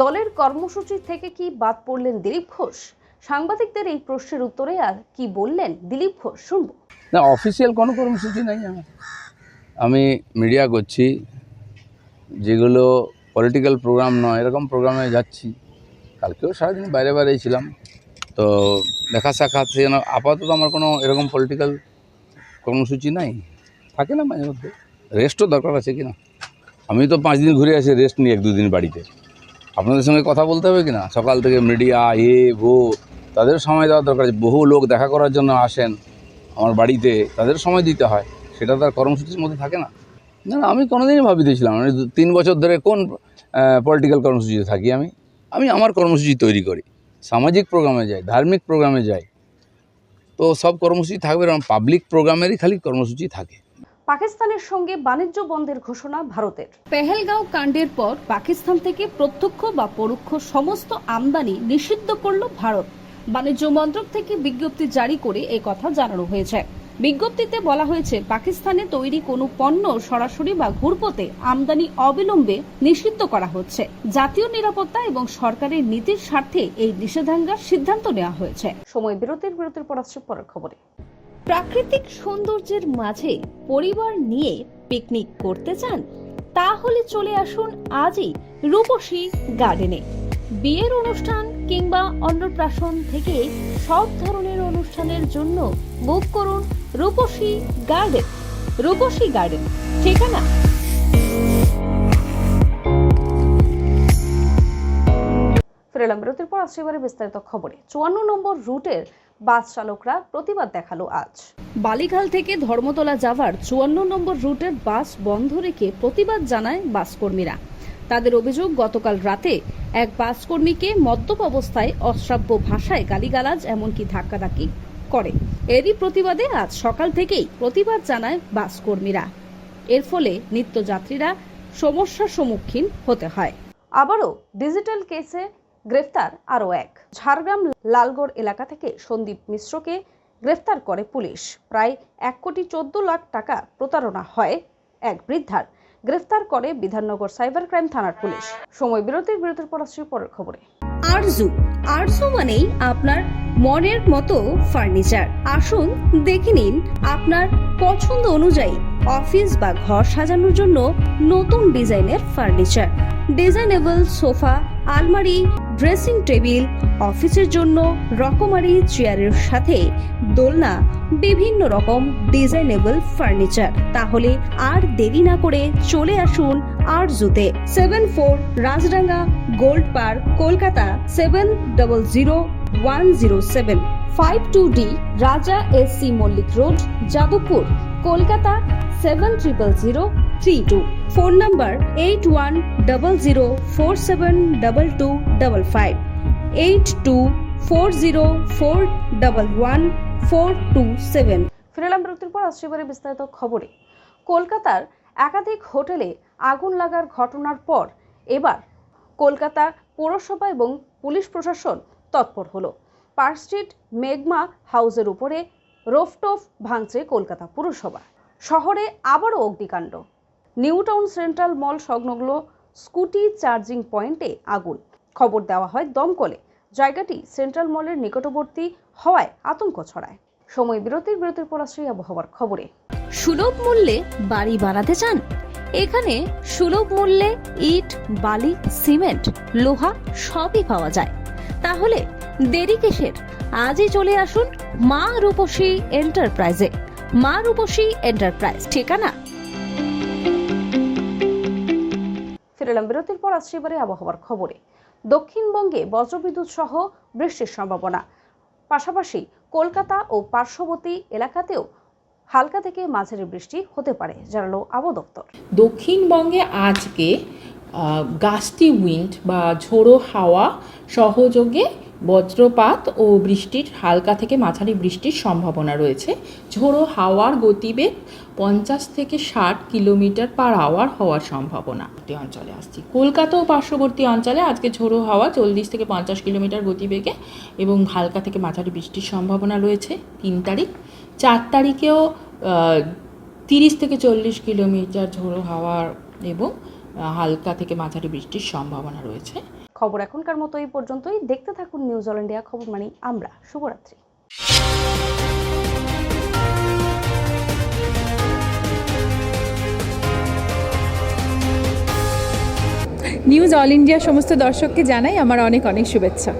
দলের কর্মসূচি থেকে কি বাদ পড়লেন দিলীপ ঘোষ? সাংবাদিকদের এই প্রশ্নের উত্তরে আর কি বললেন দিলীপ ঘোষ শুনব। না অফিসিয়াল কোনো কর্মসূচি নাই আমার। আমি মিডিয়া করছি, যেগুলো পলিটিক্যাল প্রোগ্রাম নয়, এরকম প্রোগ্রামে যাচ্ছি। কালকেও সারাদিন বাইরে বাইরে ছিলাম। তো দেখা সাক্ষাৎ যেন আপাতত আমার কোনো এরকম পলিটিক্যাল কর্মসূচি নাই। থাকে না মাঝে মধ্যে। রেস্টও দরকার আছে কি না আমি তো পাঁচ দিন ঘুরে আসি রেস্ট নিই এক দুদিন বাড়িতে। আপনাদের সঙ্গে কথা বলতে হবে কি না সকাল থেকে মিডিয়া এ ভো তাদের সময় দেওয়া দরকার বহু লোক দেখা করার জন্য আসেন আমার বাড়িতে, তাদের সময় দিতে হয়। সেটা তার কর্মসূচির মধ্যে থাকে না। না আমি কোনোদিনই ভাবিতেছিলাম আমি তিন বছর ধরে কোন পলিটিক্যাল কর্মসূচিতে থাকি আমি? আমি আমার কর্মসূচি তৈরি করি। সামাজিক প্রোগ্রামে যাই, ধার্মিক প্রোগ্রামে যাই। তো সব কর্মসূচি থাকবে এরকম পাবলিক প্রোগ্রামেরই খালি কর্মসূচি থাকে। পাকিস্তানের সঙ্গে বাণিজ্য বন্ধের ঘোষণা ভারতের। পেহেলগাঁও কাণ্ডের পর পাকিস্তান থেকে প্রত্যক্ষ বা পরোক্ষ সমস্ত আমদানি নিষিদ্ধ করল ভারত। বাণিজ্য মন্ত্রক থেকে বিজ্ঞপ্তি জারি করে এই কথা জানানো হয়েছে। বিজ্ঞপ্তিতে বলা হয়েছে পাকিস্তানে তৈরি কোনো পণ্য সরাসরি বা ঘুরপথে আমদানি অবিলম্বে নিষিদ্ধ করা হচ্ছে। জাতীয় নিরাপত্তা এবং সরকারের নীতির স্বার্থে এই নিষেধাজ্ঞার সিদ্ধান্ত নেওয়া হয়েছে। সময় বিরতির বিরতির পর আসছে পরের খবরে। প্রাকৃতিক সৌন্দর্যের মাঝে পরিবার নিয়ে পিকনিক করতে চান, তাহলে চলে আসুন আজই রূপসী গার্ডেনে বিয়ের অনুষ্ঠান কিংবা অন্নপ্রাশন থেকে সব ধরনের অনুষ্ঠানের জন্য বুক করুন রূপসী গার্ডেন রূপসী গার্ডেন ঠিকানা? ফিরে এলাম, বিরতির পর আসছে এবারে বিস্তারিত খবরে। চুয়ান্ন নম্বর রুটের বাস চালকরা প্রতিবাদ দেখাল আজ। বালিখাল থেকে ধর্মতলা যাওয়ার চুয়ান্ন নম্বর রুটের বাস বন্ধ রেখে প্রতিবাদ জানায় বাসকর্মীরা। তাদের অভিযোগ গতকাল রাতে এক বাসকর্মীকে মদ্যপ অবস্থায় অশ্রাব্য ভাষায় গালিগালাজ এমনকি ধাক্কাধাক্কি করে। এরই প্রতিবাদে আজ সকাল থেকেই প্রতিবাদ জানায় বাসকর্মীরা। এর ফলে নিত্যযাত্রীরা সমস্যার সম্মুখীন হতে হয়। আবারও ডিজিটাল কেসে গ্রেফতার আরও এক। ঝাড়গ্রাম লালগড় এলাকা থেকে সন্দীপ মিশ্রকে গ্রেফতার করে পুলিশ। প্রায় এক কোটি চোদ্দ লাখ টাকা প্রতারণা হয় এক বৃদ্ধার। গ্রেফতার করে বিধাননগর সাইবার ক্রাইম থানার পুলিশ। সময় বিরতির বিরতির পর আসছি পরের খবরে। আরজু আরজু মানেই আপনার মনের মতো ফার্নিচার। আসুন, দেখে নিন আপনার পছন্দ অনুযায়ী অফিস বা ঘর সাজানোর জন্য নতুন ডিজাইনের ফার্নিচার। ডিজাইনেবল সোফা, আলমারি ড্রেসিং টেবিল, অফিসের জন্য রকমারি চেয়ারের সাথে দোলনা, বিভিন্ন রকম ডিজাইনেবল ফার্নিচার। তাহলে আর দেরি না করে চলে আসুন আর জুতে seven four Rajdanga gold park, Kolkata, seven double zero one zero seven. Five two D, Raja S C Mallick road, Jadavpur, Kolkata seven triple zero three two. Phone number eight one double zero four seven double two double five, eight two four zero four double one four two seven. ফিরে এলাম বিরতির পর আসছে এবারে বিস্তারিত খবরে। কলকাতার একাধিক হোটেলে আগুন লাগার ঘটনার পর এবার কলকাতা পৌরসভা এবং পুলিশ প্রশাসন তৎপর হলো। পার্ক স্ট্রিট, মেঘমা হাউসের উপরে, রোফটোফ ভাঙছে কলকাতা পুরসভা। শহরে আবারও অগ্নিকাণ্ড। নিউ টাউন সেন্ট্রাল মল সংলগ্ন স্কুটি চার্জিং পয়েন্টে আগুন। খবর দেওয়া হয় দমকলে। জায়গাটি সেন্ট্রাল মলের নিকটবর্তী হওয়ায় আতঙ্ক ছড়ায়। সময় বিরতির বিরতির পর আসছে আবহাওয়ার খবরে। সুলভ মূল্যে বাড়ি বানাতে চান? এখানে সুলভ মূল্যে ইট, বালি, সিমেন্ট, লোহা সবই পাওয়া যায়। তাহলে দেরি কিসের? আজই চলে আসুন মা রূপসী এন্টারপ্রাইজে। মা রূপসী এন্টারপ্রাইজ ঠিকানা? ফিরে বিরতির পর আসছে এবারে আবহাওয়ার খবরে। দক্ষিণবঙ্গে বজ্রবিদ্যুৎ সহ বৃষ্টির সম্ভাবনা। পাশাপাশি কলকাতা ও পার্শ্ববর্তী এলাকাতেও হালকা থেকে মাঝারি বৃষ্টি হতে পারে জানালো আবহাওয়া দপ্তর। দক্ষিণবঙ্গে আজকে গাস্টি উইন্ড বা ঝোড়ো হাওয়া সহযোগে বজ্রপাত ও বৃষ্টির, হালকা থেকে মাঝারি বৃষ্টির সম্ভাবনা রয়েছে। ঝোড়ো হাওয়ার গতিবেগ পঞ্চাশ থেকে ষাট কিলোমিটার পার আওয়ার হওয়ার সম্ভাবনা। অঞ্চলে আসছি। কলকাতা ও পার্শ্ববর্তী অঞ্চলে আজকে ঝোড়ো হাওয়া চল্লিশ থেকে পঞ্চাশ কিলোমিটার গতিবেগে এবং হালকা থেকে মাঝারি বৃষ্টির সম্ভাবনা রয়েছে। তিন তারিখ, চার তারিখেও তিরিশ থেকে চল্লিশ কিলোমিটার ঝোড়ো হাওয়ার এবং হালকা থেকে মাঝারি বৃষ্টির সম্ভাবনা রয়েছে। খবর এখনকার মতো এই পর্যন্তই। দেখতে থাকুন নিউজ অল ইন্ডিয়া খবর মানে আমরা। শুভরাত্রি। নিউজ অল ইন্ডিয়া সমস্ত দর্শককে জানাই আমার অনেক অনেক শুভেচ্ছা।